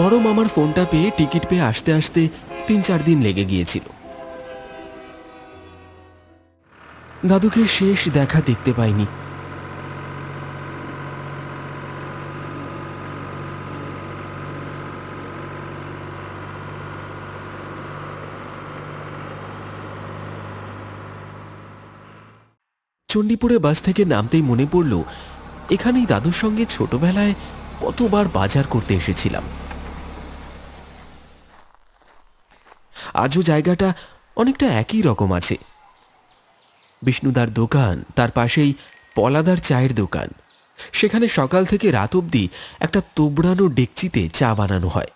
বড় মামার ফোনটা পেয়ে টিকিট পেয়ে আসতে আসতে তিন চার দিন লেগে গিয়েছিল। দাদুকে শেষ দেখা দেখতে পাইনি। চণ্ডীপুরে বাস থেকে নামতেই মনে পড়ল, এখানেই দাদুর সঙ্গে ছোটবেলায় কতবার বাজার করতে এসেছিলাম। আজও জায়গাটা অনেকটা একই রকম আছে। বিষ্ণুদার দোকান, তার পাশেই পলাদার চায়ের দোকান। সেখানে সকাল থেকে রাত অবধি একটা তোবড়ানো ডেকচিতে চা বানানো হয়।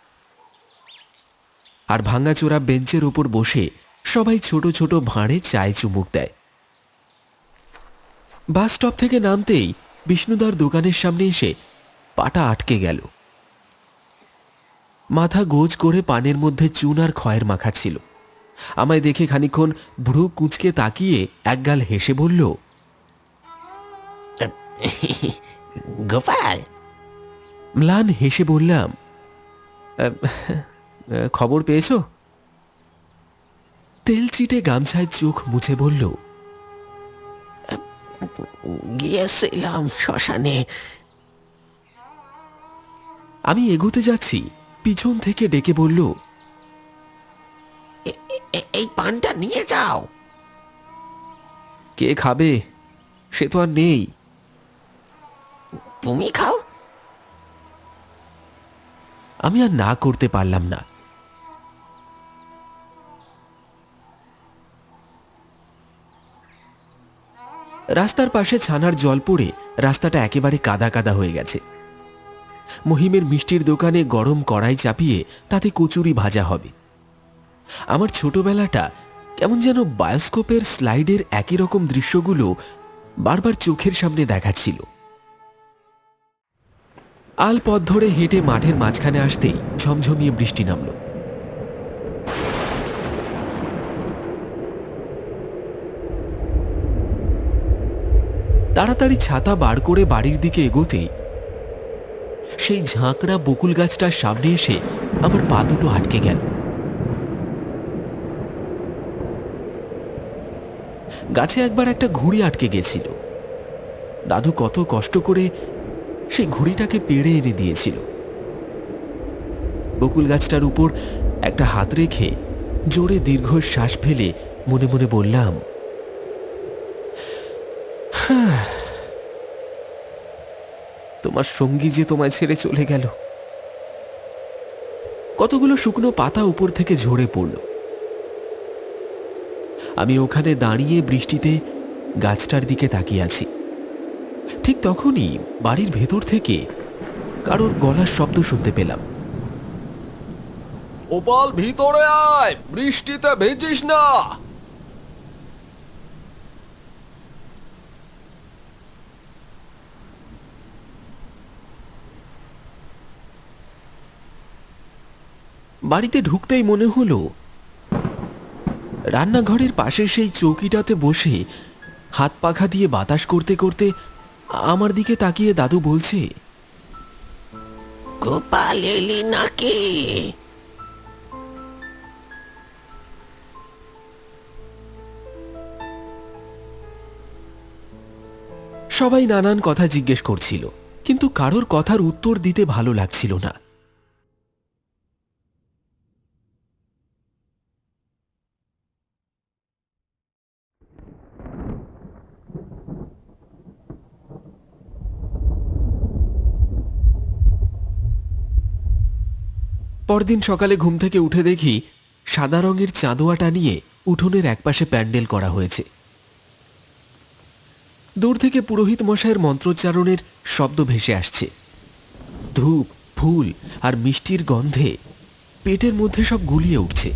আর ভাঙাচোরা বেঞ্চের ওপর বসে সবাই ছোট ছোট ভাঁড়ে চায় চুমুক দেয়। বাস স্টপ থেকে নামতেই বিষ্ণুদার দোকানের সামনে এসে পাটা আটকে গেল। মাথা গোজ করে পানের মধ্যে চুন আর খয়ের মাখা ছিল। আমায় দেখে খানিক্ষণ ভ্রু কুঁচকে তাকিয়ে একগাল হেসে বলল গোপাল। ম্লান হেসে বললাম "আহ, আহ, খবর পেয়েছ? তেল চিটে গামছায় চোখ মুছে বলল গিয়েছিলাম শ্মশানে। আমি এগোতে যাচ্ছি। পিছন থেকে ডেকে বলল এই পানটা নিয়ে যাও। কে খাবে? সে তো আর নেই। তুমি খাও। আমি আর না করতে পারলাম না। রাস্তার পাশে ছানার জল পড়ে রাস্তাটা একেবারে কাদা কাদা হয়ে গেছে। মহিমের মিষ্টির দোকানে গরম কড়াই চাপিয়ে তাতে কচুরি ভাজা হবে। আমার ছোটবেলাটা কেমন যেন বায়োস্কোপের স্লাইডের একই রকম দৃশ্যগুলো বারবার চোখের সামনে দেখাচ্ছিল। আল পথ ধরে হেঁটে মাঠের মাঝখানে আসতেই ঝমঝমিয়ে বৃষ্টি নামল। তাড়াতাড়ি ছাতা বার করে বাড়ির দিকে এগোতেই সেই ঝাঁকড়া বকুল গাছটার সামনে এসে আমার পা দুটো আটকে গেল। গাছে একবার একটা ঘুড়ি আটকে গেছিল। দাদু কত কষ্ট করে সেই ঘুড়িটাকে পেড়ে এনে দিয়েছিল। বকুল গাছটার উপর একটা হাত রেখে জোরে দীর্ঘ শ্বাস ফেলে মনে মনে বললাম "হাহ, তোমার সঙ্গী যে তোমায় ছেড়ে চলে গেল। কতগুলো শুকনো পাতা উপর থেকে ঝরে পড়ল। আমি ওখানে দাঁড়িয়ে বৃষ্টিতে গাছটার দিকে তাকিয়ে আছি। ঠিক তখনই বাড়ির ভেতর থেকে কারোর গলার শব্দ শুনতে পেলাম। গোপাল, ভিতরে আয়! বৃষ্টিতে ভেজিস না! বাড়িতে ঢুকতেই মনে হলো রান্নাঘরের পাশে সেই চৌকিটাতে বসে হাত পাখা দিয়ে বাতাস করতে করতে আমার দিকে তাকিয়ে দাদু বলছে গোপাল এলি নাকি? সবাই নানান কথা জিজ্ঞেস করছিল কিন্তু কারোর কথার উত্তর দিতে ভালো লাগছিল না। পরদিন সকালে ঘুম থেকে উঠে দেখি সাদা রঙের চাঁদোয়া টানিয়ে উঠোনের একপাশে প্যান্ডেল করা হয়েছে। দূর থেকে পুরোহিত মশাইয়ের মন্ত্রোচ্চারণের শব্দ ভেসে আসছে। ধূপ, ফুল আর মিষ্টির গন্ধে পেটের মধ্যে সব গুলিয়ে উঠছে।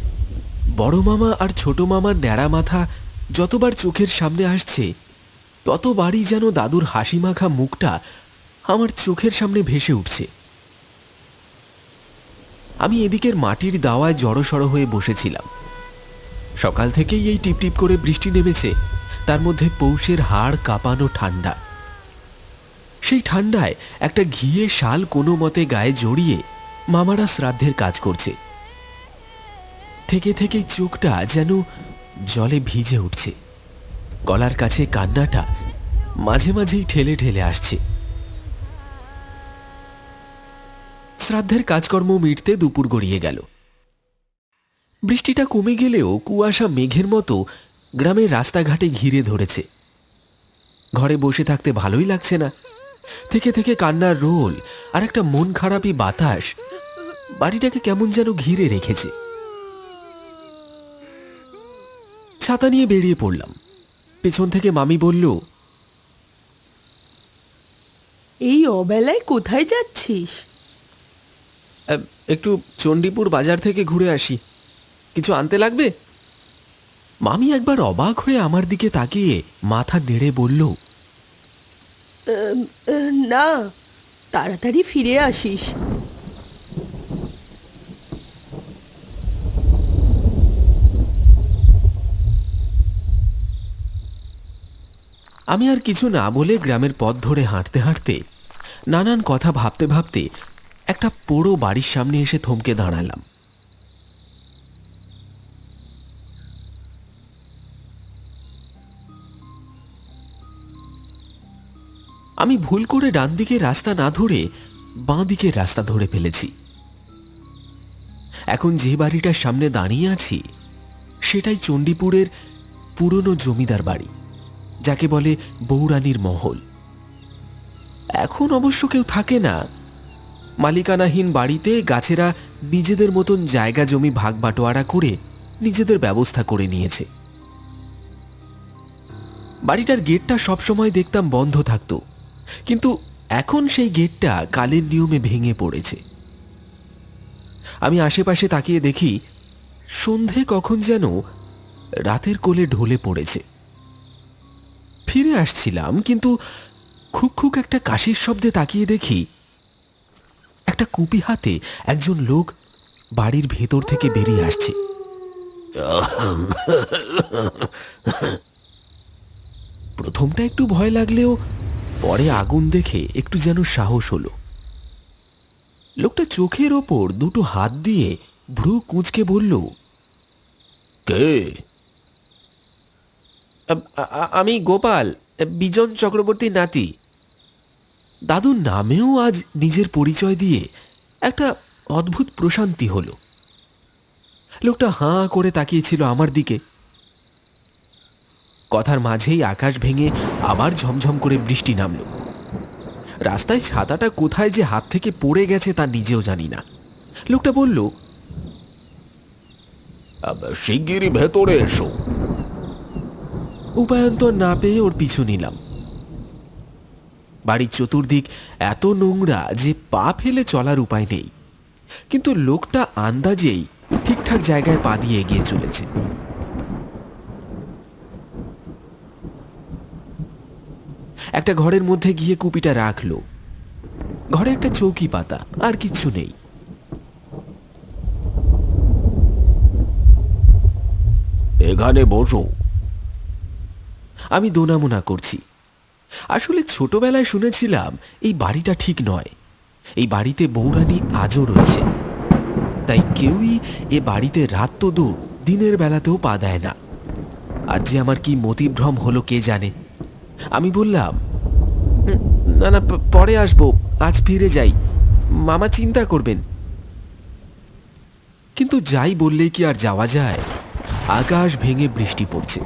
বড় মামা আর ছোট মামার ন্যাড়া মাথা যতবার চোখের সামনে আসছে, ততবারই যেন দাদুর হাসি মাখা মুখটা আমার চোখের সামনে ভেসে উঠছে। আমি এদিকের মাটির দাওয়ায় জড়সড় হয়ে বসেছিলাম। সকাল থেকেই এই টিপটিপ করে বৃষ্টি নেমেছে, তার মধ্যে পৌষের হাড় কাঁপানো ঠান্ডা। সেই ঠান্ডায় একটা ঘিয়ে শাল কোনো মতে গায়ে জড়িয়ে মামারা শ্রাদ্ধের কাজ করছে। থেকে থেকে চোখটা যেন জলে ভিজে উঠছে। গলার কাছে কান্নাটা মাঝে মাঝেই ঠেলে ঠেলে আসছে। শ্রাদ্ধের কাজকর্ম মিটতে দুপুর গড়িয়ে গেল। বৃষ্টিটা কমে গেলেও কুয়াশা মেঘের মতো গ্রামের রাস্তাঘাটে ঘিরে ধরেছে। ঘরে বসে থাকতে ভালোই লাগছে না। থেকে থেকে কান্নার রোল আর একটা মন খারাপই বাতাস বাড়িটাকে কেমন যেন ঘিরে রেখেছে। ছাতা নিয়ে বেরিয়ে পড়লাম। পেছন থেকে মামি বলল এই অবেলায় কোথায় যাচ্ছিস? "আহ, একটু চণ্ডীপুর বাজার থেকে ঘুরে আসি। কিছু আনতে লাগবে? মামি একবার অবাক হয়ে আমার দিকে তাকিয়ে মাথা নেড়ে বলল না তাড়াতাড়ি ফিরে আসিস। আমি আর কিছু না বলে গ্রামের পথ ধরে হাঁটতে হাঁটতে নানান কথা ভাবতে ভাবতে একটা পোড়ো বাড়ির সামনে এসে থমকে দাঁড়ালাম। আমি ভুল করে ডান দিকে রাস্তা না ধরে বাঁ দিকে রাস্তা ধরে ফেলেছি। এখন যে বাড়িটার সামনে দাঁড়িয়ে আছি, সেটাই চণ্ডীপুরের পুরনো জমিদার বাড়ি, যাকে বলে বৌরানীর মহল। এখন অবশ্য কেউ থাকে না মালিকানাহীন বাড়িতে গাছেরা নিজেদের মতন জায়গা জমি ভাগ বাটোয়ারা করে নিজেদের ব্যবস্থা করে নিয়েছে। বাড়িটার গেটটা সবসময় দেখতাম বন্ধ থাকতো, কিন্তু এখন সেই গেটটা কালের নিয়মে ভেঙে পড়েছে। আমি আশেপাশে তাকিয়ে দেখি, সন্ধে কখন যেন রাতের কোলে ঢলে পড়েছে। ফিরে আসছিলাম, কিন্তু খুক খুক একটা কাশির শব্দে তাকিয়ে দেখি একটা কুপি হাতে একজন লোক বাড়ির ভেতর থেকে বেরিয়ে আসছে। প্রথমটা একটু ভয় লাগলেও পরে আগুন দেখে একটু যেন সাহস হলো। লোকটা চোখের ওপর দুটো হাত দিয়ে ভ্রু কুঁচকে বলল, কে? আমি গোপাল, বিজন চক্রবর্তীর নাতি। দাদুর নামেও আজ নিজের পরিচয় দিয়ে একটা অদ্ভুত প্রশান্তি হলো। লোকটা হাঁ করে তাকিয়েছিল আমার দিকে। কথার মাঝেই আকাশ ভেঙে আবার ঝমঝম করে বৃষ্টি নামল। রাস্তায় ছাতাটা কোথায় যে হাত থেকে পড়ে গেছে তা নিজেও জানি না। লোকটা বলল শিগগিরই ভেতরে এসো। উপায়ন্তর না পেয়ে ওর পিছু নিলাম। বাড়ির চতুর্দিক এত নোংরা যে পা ফেলে চলার উপায় নেই। কিন্তু লোকটা আন্দাজেই ঠিকঠাক জায়গায় পা দিয়ে এগিয়ে চলেছে। একটা ঘরের মধ্যে গিয়ে কুপিটা রাখল। ঘরে একটা চৌকি পাতা আর কিচ্ছু নেই। এখানে বসো। আমি দোনামোনা করছি। আসলে ছোটবেলায় শুনেছিলাম, এই বাড়িটা ঠিক নয়। এই বাড়িতে বৌরানী আজও রয়েছে। তাই কেউই এ বাড়িতে রাত তো দূর, দিনের বেলাতেও পা দেয় না। আজ যে আমার কি মতিভ্রম হলো কে জানে? আমি বললাম না না পরে আসব, আজ ফিরে যাই। মামা চিন্তা করবেন। কিন্তু যাই বললেই কি আর যাওয়া যায়। আকাশ ভেঙে বৃষ্টি পড়ছে।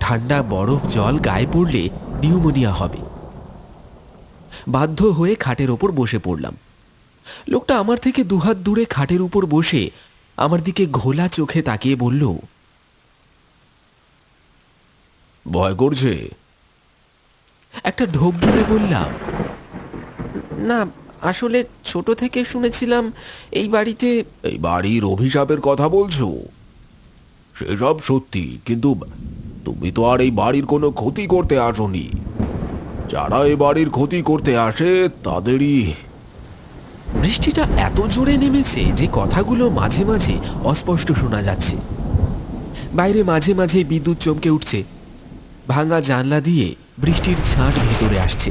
ঠান্ডা বরফ জল গায়ে পড়লে নিউমোনিয়া হবে। বাধ্য হয়ে খাটের ওপর বসে পড়লাম। লোকটা আমার থেকে দুহাত দূরে খাটের উপর বসে আমার দিকে ঘোলা চোখে তাকিয়ে বলল, ভয় করছে? একটা ঢোক গিলে বললাম, না, আসলে ছোট থেকে শুনেছিলাম এই বাড়িতে এই বাড়ির অভিশাপের কথা বলছো? সেসব সত্যি, কিন্তু তুমি তো আর এই বাড়ির কোনো ক্ষতি করতে আসোনি। যারা এই বাড়ির ক্ষতি করতে আসে তাদেরই বৃষ্টিটা এত জোরে নেমেছে যে কথাগুলো মাঝে মাঝে অস্পষ্ট শোনা যাচ্ছে। বাইরে মাঝে মাঝে বিদ্যুৎ চমকে উঠছে। ভাঙা জানলা দিয়ে বৃষ্টির ছাঁট ভেতরে আসছে।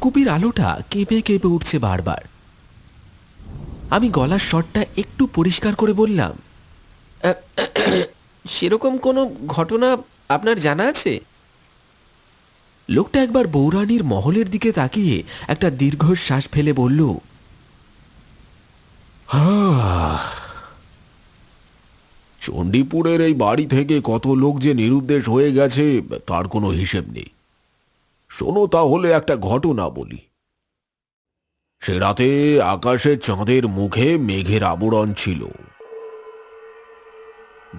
কুপির আলোটা কেঁপে কেঁপে উঠছে বারবার। আমি গলার স্বরটা একটু পরিষ্কার করে বললাম "আহ, সেরকম কোনো ঘটনা আপনার জানা আছে? লোকটা একবার বৌরানীর মহলের দিকে তাকিয়ে একটা দীর্ঘশ্বাস ফেলে বলল চণ্ডীপুরের এই বাড়ি থেকে কত লোক যে নিরুদ্দেশ হয়ে গেছে, তার কোনো হিসেব নেই। শোনো তাহলে একটা ঘটনা বলি। সে রাতে আকাশে চাঁদের মুখে মেঘের আবরণ ছিল।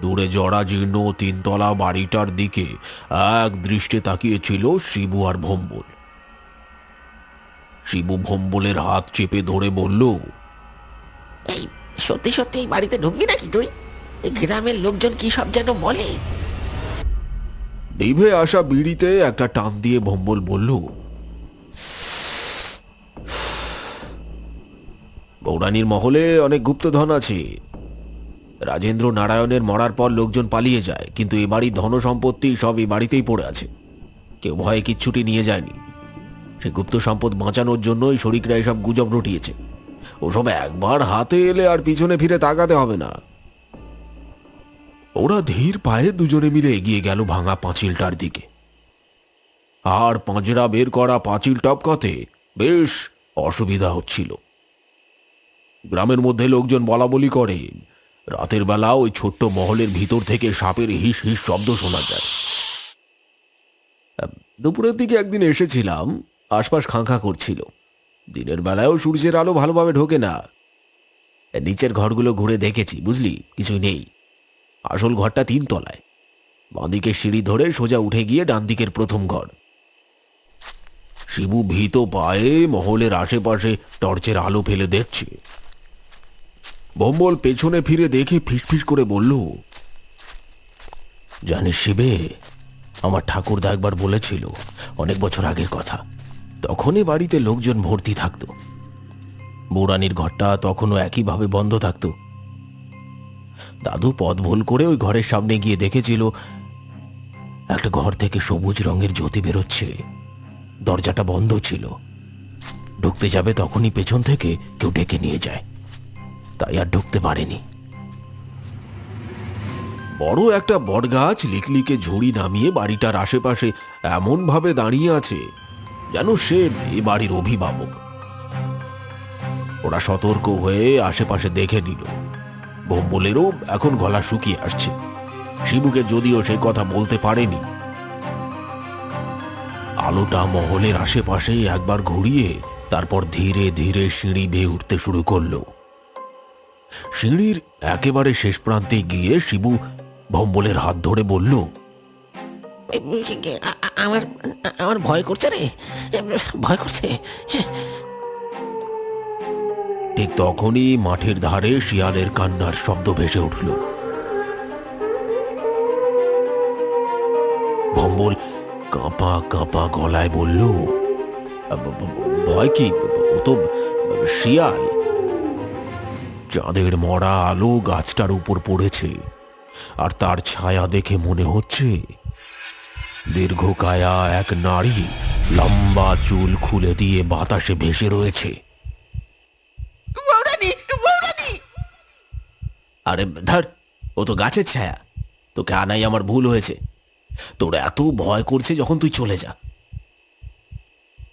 দূরে জরাজীর্ণ তিনতলা বাড়িটার দিকে এক দৃষ্টে তাকিয়েছিল শিবু আর ভম্বল। শিবু ভম্বলের হাত চেপে ধরে বলল এই সত্যি সত্যি এই বাড়িতে ঢুকবি নাকি তুই? গ্রামের লোকজন কি সব যেন বলে? নিভে আসা বিড়িতে একটা টান দিয়ে ভম্বল বলল বৌরানীর মহলে অনেক গুপ্তধন আছে। রাজেন্দ্র নারায়ণের মরার পর লোকজন পালিয়ে যায়, কিন্তু এ বাড়ির ধন সম্পত্তি সব এই বাড়িতেই পড়ে আছে। কেউ ভয়ে কিচ্ছুটি নিয়ে যায়নি। সে গুপ্ত সম্পদ বাঁচানোর জন্যই শরিকরা এসব গুজব রটিয়েছে। ওসব একবার হাতে এলে আর পিছনে ফিরে তাকাতে হবে না। ওরা ধীর পায়ে দুজনে মিলে এগিয়ে গেল ভাঙা পাঁচিলটার দিকে। আর পাঁজরা বের করা পাঁচিল টপকাতে বেশ অসুবিধা হচ্ছিল। গ্রামের মধ্যে লোকজন বলা বলি করে রাতের বেলা ওই ছোট্ট মহলের ভিতর থেকে সাপের হিস হিস শব্দ শোনা যায়। দুপুরের দিকে একদিন এসেছিলাম, আশপাশ খাঁখা করছিল। দিনের বেলায়ও সূর্যের আলো ভালোভাবে ঢোকে না। নিচের ঘরগুলো ঘুরে দেখেছি, বুঝলি? কিছুই নেই। আসল ঘরটা তিন তলায় বাঁদিকে সিঁড়ি ধরে সোজা উঠে গিয়ে ডান দিকের প্রথম ঘর। শিবু ভীত পায়ে মহলের আশেপাশে টর্চের আলো ফেলে দেখছে। বম্বল পেছনে ফিরে দেখে ফিসফিস করে বলল, জানিস শিবে, আমার ঠাকুরদা একবার বলেছিল, অনেক বছর আগের কথা, তখনই বাড়িতে লোকজন ভর্তি থাকতো। বৌরানির ঘরটা তখনও একইভাবে বন্ধ থাকতো। দাদু পথ ভুল করে ওই ঘরের সামনে গিয়ে দেখেছিল, একটা ঘর থেকে সবুজ রঙের জ্যোতি বেরোচ্ছে, দরজাটা বন্ধ ছিল। ঢুকতে যাবে তখনই পেছন থেকে কেউ ডেকে নিয়ে যায়। তাই আর ঢুকতে পারেনি। বড় একটা বটগাছ লিকলিকে ঝুড়ি নামিয়ে বাড়িটার আশেপাশে এমনভাবে দাঁড়িয়ে আছে যেন সে এ বাড়ির অভিভাবক। ওরা সতর্ক হয়ে আশেপাশে দেখে নিল। ভম্বলেরও এখন গলা শুকিয়ে আসছে। শিবুকে যদিও সে কথা বলতে পারেনি। আলোটা মহলের আশেপাশে একবার ঘুরিয়ে তারপর ধীরে ধীরে সিঁড়ি বেয়ে উঠতে শুরু করল। সিঁড়ির একেবারে শেষ প্রান্তে গিয়ে শিবু ভম্বলের হাত ধরে বলল আমার আমার ভয় করছে রে। ভয় করছে। ঠিক তখনই মাঠের ধারে শিয়ালের কান্নার শব্দ ভেসে উঠল। ভম্বল কাঁপা কাঁপা গলায় বলল "ব- ব- ভয় কি? ও তো শিয়াল। চাঁদের মরা আলো গাছটার উপর পড়েছে আর তার ছায়া দেখে মনে হচ্ছে দীর্ঘকায়া এক নারী লম্বা চুল খুলে দিয়ে বাতাসে ভেসে রয়েছে। আরে ধর ও তো গাছের ছায়া তোকে আনাই আমার ভুল হয়েছে। তোর এত ভয় করছে যখন তুই চলে যা।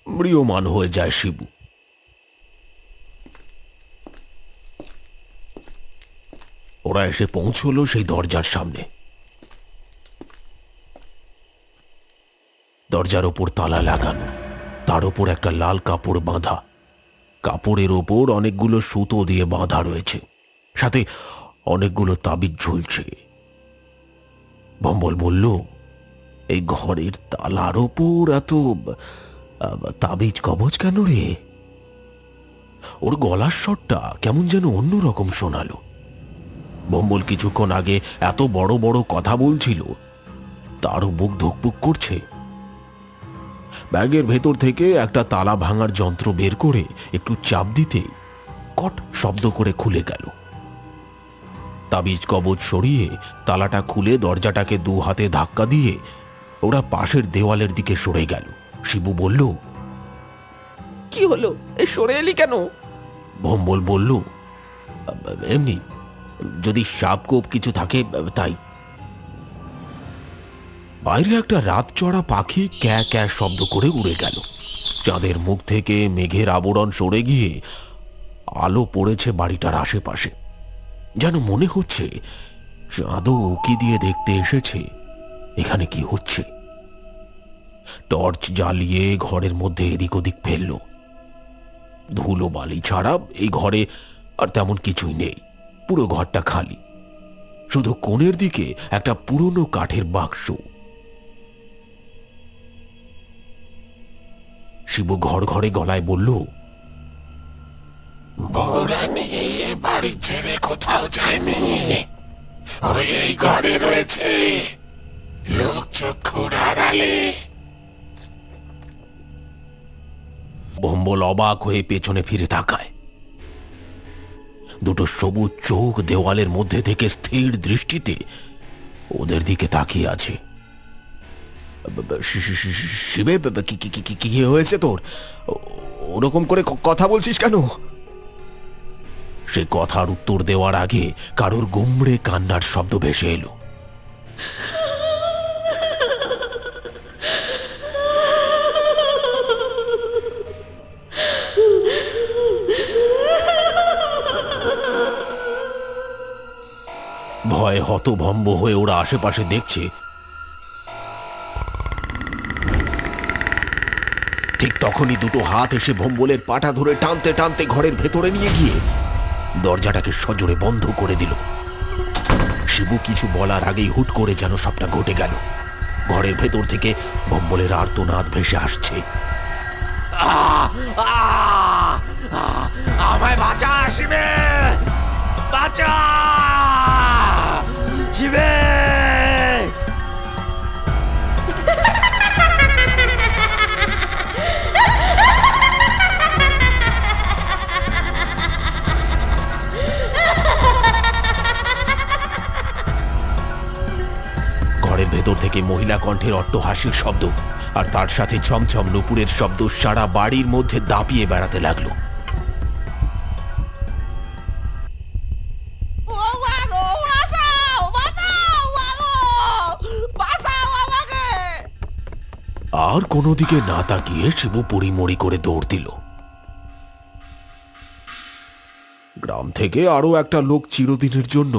ম্রিয়মান হয়ে যায় শিবু। ওরা এসে পৌঁছলো সেই দরজার সামনে। দরজার ওপর তালা লাগানো, তার ওপর একটা লাল কাপড় বাঁধা। কাপড়ের ওপর অনেকগুলো সুতো দিয়ে বাঁধা রয়েছে, সাথে অনেকগুলো তাবিজ ঝুলছে। ভম্বল বলল, এই ঘরের তালার ওপর এত তাবিজ কবচ কেন রে? ওর গলার স্বরটা কেমন যেন অন্যরকম শোনালো। ভম্বল কিছুক্ষণ আগে এত বড় বড় কথা বলছিল। তারও বুক ধুকপুক করছে। ব্যাগের ভেতর থেকে একটা তালা ভাঙার যন্ত্র বের করে একটু চাপ দিতে কট শব্দ করে খুলে গেল। তাবিজ কবচ সরিয়ে তালাটা খুলে দরজাটাকে দু হাতে ধাক্কা দিয়ে ওরা পাশের দেওয়ালের দিকে সরে গেল। শিবু বলল কি হলো? এ সরে এলি কেন? ভম্বল বলল এমনি যদি সাপ কোপ কিছু থাকে, তাই। বাইরে একটা রাত চড়া পাখি ক্যা ক্যা শব্দ করে উড়ে গেল। চাঁদের মুখ থেকে মেঘের আবরণ সরে গিয়ে আলো পড়েছে বাড়িটার আশেপাশে। যেন মনে হচ্ছে চাঁদও উকি দিয়ে দেখতে এসেছে, এখানে কি হচ্ছে। টর্চ জ্বালিয়ে ঘরের মধ্যে এদিক ওদিক ফেলল। ধুলো বালি ছাড়া এই ঘরে আর তেমন কিছুই নেই। পুরো ঘরটা খালি। শুধু কোণের দিকে একটা পুরনো কাঠের বাক্স। শিবু ঘর ঘরে গলায় বলল বাড়ি ছেড়ে কোথাও যায়নি। ওই এই ঘরে রয়েছে লোক চক্ষুর আড়ালে। ভম্বল অবাক হয়ে পেছনে ফিরে তাকায়। দুটো সবুজ চোখ দেওয়ালের মধ্যে থেকে স্থির দৃষ্টিতে ওদের দিকে তাকিয়ে আছে। শিবে কি হয়েছে তোর? ওরকম করে কথা বলছিস কেন? সে কথার উত্তর দেওয়ার আগে কারোর গুমড়ে কান্নার শব্দ ভেসে এলো। ভয়ে হতভম্ব হয়ে ওরা আশেপাশে দেখছে। ঠিক তখনই দুটো হাত এসে ভম্বলের পাটা ধরে টানতে টানতে ঘরের ভেতরে নিয়ে গিয়ে দরজাটাকে সজোরে বন্ধ করে দিল। শিবু কিছু বলার আগেই হুট করে যেন সবটা ঘটে গেল। ঘরের ভেতর থেকে ভম্বলের আর্তনাদ ভেসে আসছে। আমায় বাঁচা, শিবে! বাঁচা! কণ্ঠের অট্টহাসির শব্দ আর তার সাথে ছমছম নুপুরের শব্দ সারা বাড়ির মধ্যে দাপিয়ে বেড়াতে লাগল। আর কোনো দিকে না তাকিয়ে শিবু পরিমরি করে দৌড় দিল। গ্রাম থেকে আরও একটা লোক চিরদিনের জন্য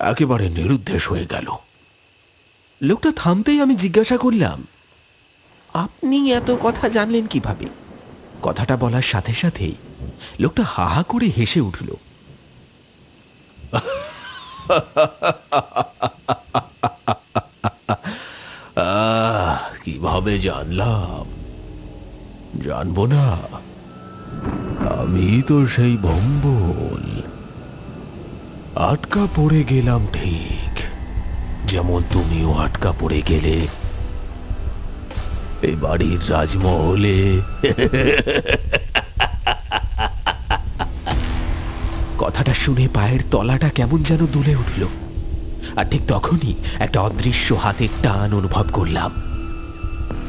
একেবারে নিরুদ্দেশ হয়ে গেল। লোকটা থামতেই আমি জিজ্ঞাসা করলাম, আপনি এত কথা জানলেন কীভাবে? কথাটা বলার সাথে সাথেই লোকটা হা হা করে হেসে উঠল। কীভাবে জানলাম? জানব না। আমি তো সেই ভম্বল। আটকা পড়ে গেলাম ঠিক। যেমন তুমিও আটকা পড়ে গেলে। এই বাড়ির রাজমহলে। কথাটা শুনে পায়ের তলাটা কেমন যেন দুলে উঠল। আর ঠিক তখনই একটা অদৃশ্য হাতের টান অনুভব করলাম।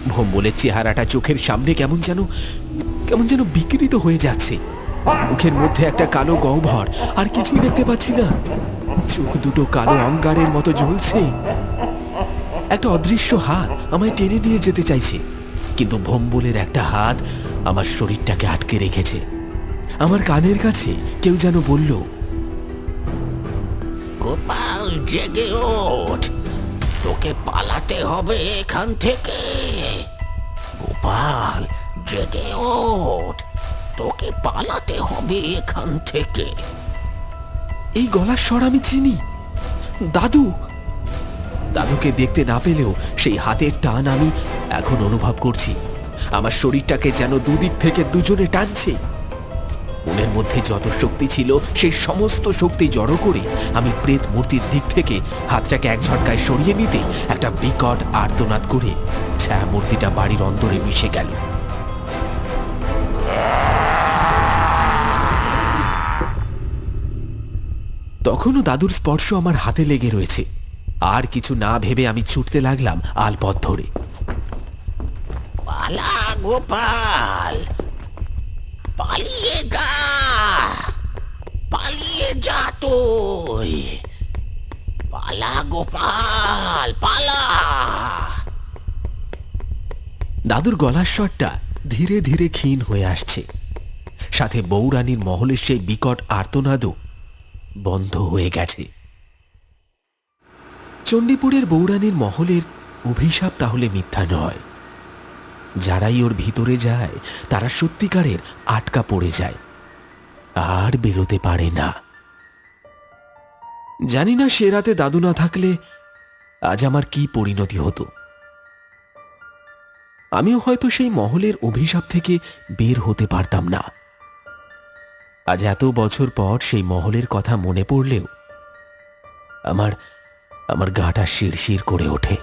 ভম্বলের চেহারাটা চোখের সামনে কেমন যেন কেমন যেন বিকৃত হয়ে যাচ্ছে। মুখের মধ্যে একটা কালো গহ্বর, আর কিছুই দেখতে পাচ্ছি না। চোখ দুটো কালো অঙ্গারের মতো জ্বলছে। একটা অদৃশ্য হাত আমায় টেনে নিয়ে যেতে চাইছে, কিন্তু ভম্বলের একটা হাত আমার শরীরটাকে আটকে রেখেছে। আমার কানের কাছে কেউ যেন বলল, গোপাল, জেগে ওঠ। তোকে পালাতে হবে এখান থেকে। গোপাল, জেগে ওঠ। তোকে পালাতে হবে এখান থেকে। এই গলার স্বর আমি চিনি। দাদু! দাদুকে দেখতে না পেলেও সেই হাতের টান আমি এখন অনুভব করছি। আমার শরীরটাকে যেন দুদিক থেকে দুজনে টানছে। মনের মধ্যে যত শক্তি ছিল সেই সমস্ত শক্তি জড়ো করে আমি প্রেত মূর্তির দিক থেকে হাতটাকে এক ঝটকায় সরিয়ে নিতে একটা বিকট আর্তনাদ করে ছায়া মূর্তিটা বাড়ির অন্তরে মিশে গেল। তখনও দাদুর স্পর্শ আমার হাতে লেগে রয়েছে। আর কিছু না ভেবে আমি ছুটতে লাগলাম আলপথ ধরে। পালা গোপাল পালিয়ে গা পালিয়ে তুই। পালা গোপাল পালা। দাদুর গলার স্বরটা ধীরে ধীরে ক্ষীণ হয়ে আসছে। সাথে বৌরানীর মহলের সেই বিকট আর্তনাদও বন্ধ হয়ে গেছে। চণ্ডীপুরের বৌরানীর মহলের অভিশাপ তাহলে মিথ্যা নয়। যারাই ওর ভিতরে যায়, তারা সত্যিকারের আটকা পড়ে যায়। আর বেরোতে পারে না। জানি না সে রাতে দাদু না থাকলে আজ আমার কি পরিণতি হতো। আমিও হয়তো সেই মহলের অভিশাপ থেকে বের হতে পারতাম না। আজ এত বছর পর সেই মহলের কথা মনে পড়লেও আমার আমার গাটা শিরশির করে ওঠে।